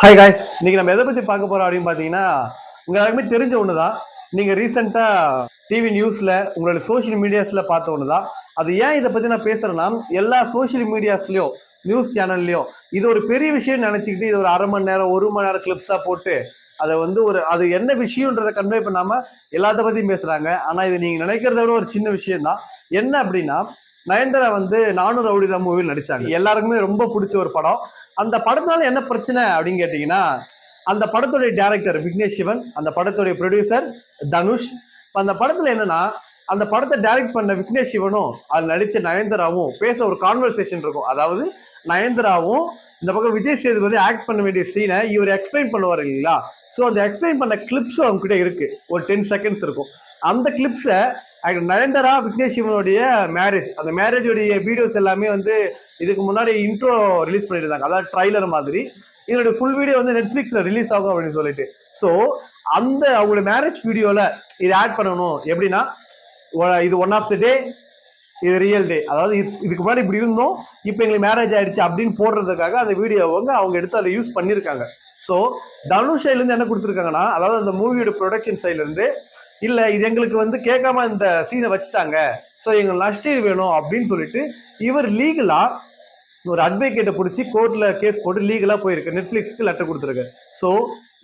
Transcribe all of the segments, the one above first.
Hi guys இன்னைக்கு நம்ம எதை பத்தி பார்க்க போறோம் அப்படின்னு பாத்தீங்கன்னா உங்க எல்லாருக்குமே தெரிஞ்ச ஒண்ணுதான். நீங்க ரீசெண்டா டிவி நியூஸ்ல உங்களோட சோஷியல் மீடியாஸ்ல பார்த்த ஒண்ணுதான். அது ஏன் இதை பத்தி நான் பேசுறேன்னா எல்லா சோஷியல் மீடியாஸ்லயும் நியூஸ் சேனல்லையும் இது ஒரு பெரிய விஷயம் நினைச்சுக்கிட்டு இது ஒரு அரை மணி நேரம் ஒரு மணி நேரம் கிளிப்ஸா போட்டு அதை வந்து ஒரு அது என்ன விஷயம்ன்றத கன்வே பண்ணாம எல்லாத்த பத்தியும் பேசுறாங்க. ஆனா இது நீங்க நினைக்கிறத விட ஒரு சின்ன விஷயம் தான் என்ன அப்படின்னா நயன்தாரா வந்து நானூறு ரவுடிதா மூவியில் நடிச்சாங்க. எல்லாருக்குமே ரொம்ப பிடிச்ச ஒரு படம். அந்த படத்தினால என்ன பிரச்சனை அப்படின்னு கேட்டீங்கன்னா அந்த படத்துடைய டேரக்டர் விக்னேஷ் சிவன் அந்த படத்துடைய ப்ரொடியூசர் தனுஷ் அந்த படத்துல என்னன்னா அந்த படத்தை டைரக்ட் பண்ண விக்னேஷ் சிவனும் அது நடிச்ச நயன்தாராவும் பேச ஒரு கான்வர்சேஷன் இருக்கும். அதாவது நயன்தாராவும் இந்த பக்கம் விஜய் சேதுபதி ஆக்ட் பண்ண வேண்டிய சீனை இவர் எக்ஸ்பிளைன் பண்ணுவார் இல்லைங்களா? ஸோ அந்த எக்ஸ்பிளைன் பண்ண கிளிப்ஸும் அவங்க கிட்ட இருக்கு. ஒரு டென் செகண்ட்ஸ் இருக்கும். அந்த கிளிப்ஸை நயன்தாரா விக்னேஷ் சிவனுடைய மேரேஜ் அந்த மேரேஜோடைய வீடியோஸ் எல்லாமே வந்து இதுக்கு முன்னாடி இன்ட்ரோ ரிலீஸ் பண்ணியிருந்தாங்க. அதாவது ட்ரைலர் மாதிரி. இதனுடைய ஃபுல் வீடியோ வந்து நெட்ஃபிளிக்ஸ்ல ரிலீஸ் ஆகும் அப்படின்னு சொல்லிட்டு. ஸோ அந்த அவங்களோட மேரேஜ் வீடியோல இது ஆட் பண்ணணும். எப்படின்னா இது ஒன் ஆஃப் த டே இது ரியல் டே அதாவது இதுக்கு முன்னாடி இப்படி இருந்தோம். இப்போ எங்களுக்கு மேரேஜ் ஆயிடுச்சு அப்படின்னு போடுறதுக்காக அந்த வீடியோ அவங்க அவங்க எடுத்து அதை யூஸ் பண்ணியிருக்காங்க. ஸோ தனுஷ் side இருந்து என்ன கொடுத்துருக்காங்கன்னா அதாவது அந்த மூவியோட ப்ரொடக்ஷன் சைட்ல இருந்து இல்ல இது எங்களுக்கு வந்து கேட்காம இந்த சீனை வச்சுட்டாங்க. ஸோ எங்களுக்கு நஷ்டீடு வேணும் அப்படின்னு சொல்லிட்டு இவர் லீகலா ஒரு அட்வொகேட்டை பிடிச்சி கோர்ட்ல கேஸ் போட்டு லீகலா போயிருக்கு. நெட்ஃபிளிக்ஸ்க்கு லெட்டர் கொடுத்துருக்கு. ஸோ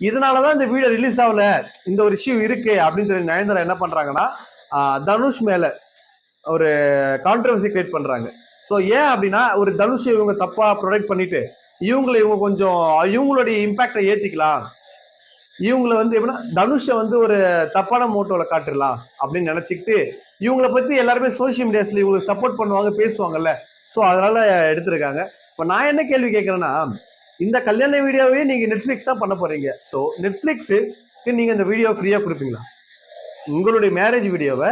இதனாலதான் இந்த வீடியோ ரிலீஸ் ஆகல. இந்த ஒரு இஷ்யூ இருக்கு அப்படின்னு சொல்லி நயன்தாரா என்ன பண்றாங்கன்னா தனுஷ் மேல ஒரு கான்ட்ரவர்சி கிரியேட் பண்றாங்க. ஸோ ஏன் அப்படின்னா ஒரு தனுஷ் இவங்க தப்பா ப்ரொடெக்ட் பண்ணிட்டு இவங்களை இவங்க கொஞ்சம் இவங்களுடைய இம்பாக்டை ஏத்திக்கலாம். இவங்களை வந்து எப்படின்னா தனுஷை வந்து ஒரு தப்பான மோட்டோவில் காட்டுடலாம் அப்படின்னு நினச்சிக்கிட்டு இவங்கள பற்றி எல்லாருமே சோஷியல் மீடியாஸில் இவங்களுக்கு சப்போர்ட் பண்ணுவாங்க பேசுவாங்கல்ல. ஸோ அதனால எடுத்திருக்காங்க. இப்போ நான் என்ன கேள்வி கேட்குறேன்னா இந்த கல்யாண வீடியோவே நீங்கள் நெட்ஃப்ளிக்ஸ் தான் பண்ண போகிறீங்க ஸோ நெட்ஃப்ளிக்ஸுக்கு நீங்கள் இந்த வீடியோ ஃப்ரீயாக கொடுப்பீங்களா? உங்களுடைய மேரேஜ் வீடியோவை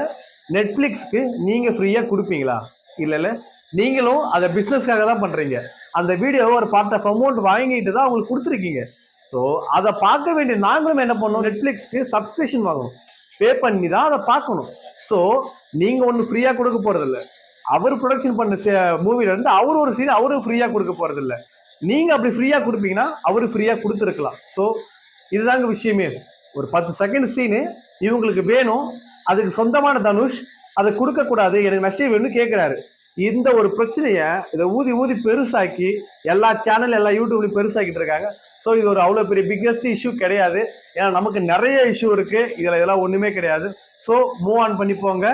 நெட்ஃப்ளிக்ஸ்க்கு நீங்கள் ஃப்ரீயாக கொடுப்பீங்களா? இல்லை இல்லை. நீங்களும் அதை பிஸ்னஸ்க்காக தான் பண்றீங்க. அந்த வீடியோவை ஒரு பார்ட் ஆஃப் அமௌண்ட் வாங்கிட்டு தான் அவங்களுக்கு கொடுத்துருக்கீங்க. ஸோ அதை பார்க்க வேண்டிய நாங்களும் என்ன பண்ணோம் நெட்ஃப்ளிக்ஸ்க்கு சப்ஸ்கிரிப்ஷன் வாங்கணும். பே பண்ணி தான் அதை பார்க்கணும். ஸோ நீங்கள் ஒன்று ஃப்ரீயாக கொடுக்க போகிறதில்ல அவர் ப்ரொடக்ஷன் பண்ண மூவிலேருந்து அவர் ஒரு சீன் அவரும் ஃப்ரீயாக கொடுக்க போகிறதில்ல நீங்கள் அப்படி ஃப்ரீயாக கொடுப்பீங்கன்னா அவரு ஃப்ரீயாக கொடுத்துருக்கலாம். ஸோ இதுதாங்க விஷயமே. ஒரு பத்து செகண்ட் சீனு இவங்களுக்கு வேணும். அதுக்கு சொந்தமான தனுஷ் அதை கொடுக்கக்கூடாது. எனக்கு நஷ்டம் வேணும்னு கேட்குறாரு இந்த ஒரு பிரச்சனையை இதை ஊதி ஊதி பெருசாக்கி எல்லா சேனல் எல்லா யூடியூப்லையும் பெருசாக்கிட்டு இருக்காங்க. ஸோ இது ஒரு அவ்வளோ பெரிய பிக்கஸ்ட் இஷ்யூ கிடையாது. ஏன்னா நமக்கு நிறைய இஷ்யூ இருக்குது இதில் இதெல்லாம் ஒன்றுமே கிடையாது. ஸோ மூவ் ஆன் பண்ணி போங்க.